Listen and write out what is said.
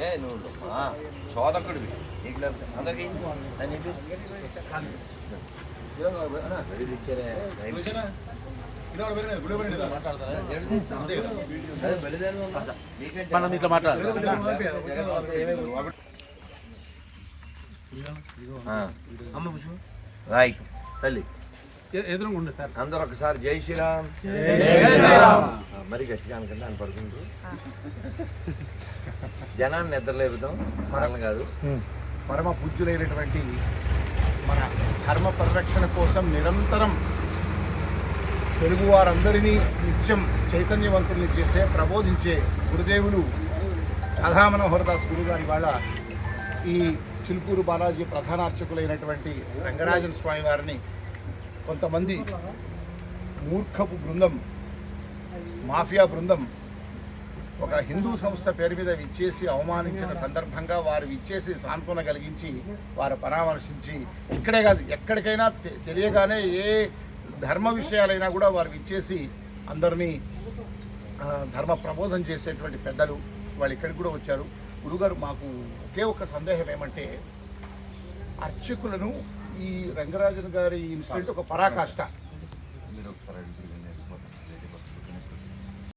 ఏ నువ్వు ఆ, సోదకుడివి నీకు అందరికీ అని చెప్పి మనం ఇట్లా మాట్లాడాలి. రైట్ తల్లి సార్ అందరూ ఒకసారి జై శ్రీరామ్ ఆ, మరి గట్టిగా అనుకుంటే అని పడుకుంటారు జనాన్ని నిద్రలేపుదాం మనల్ని కాదు. పరమ పూజ్యులైనటువంటి మన ధర్మ పరిరక్షణ కోసం నిరంతరం తెలుగు వారందరినీ నిత్యం చైతన్యవంతుల్ని చేసే ప్రబోధించే గురుదేవులు రాధా మనోహరదాస్ గురువు గారి వాళ్ళ ఈ చిలుకూరు బాలాజీ ప్రధానార్చకులైనటువంటి రంగరాజన్ స్వామి వారిని కొంతమంది మూర్ఖపు బృందం మాఫియా బృందం ఒక హిందూ సంస్థ పేరు మీద విచ్చేసి అవమానించిన సందర్భంగా వారు విచ్చేసి సాంత్వన కలిగించి వారు పరామర్శించి ఇక్కడే కాదు ఎక్కడికైనా తెలియగానే ఏ ధర్మ విషయాలైనా కూడా వారు విచ్చేసి అందరినీ ధర్మ ప్రబోధం చేసేటువంటి పెద్దలు వాళ్ళు ఇక్కడికి కూడా వచ్చారు. గురుగారు మాకు ఒకే ఒక సందేహం ఏమంటే అర్చకులను ఈ రంగరాజన్ గారి ఇన్సిడెంట్ ఒక పరాకాష్ట.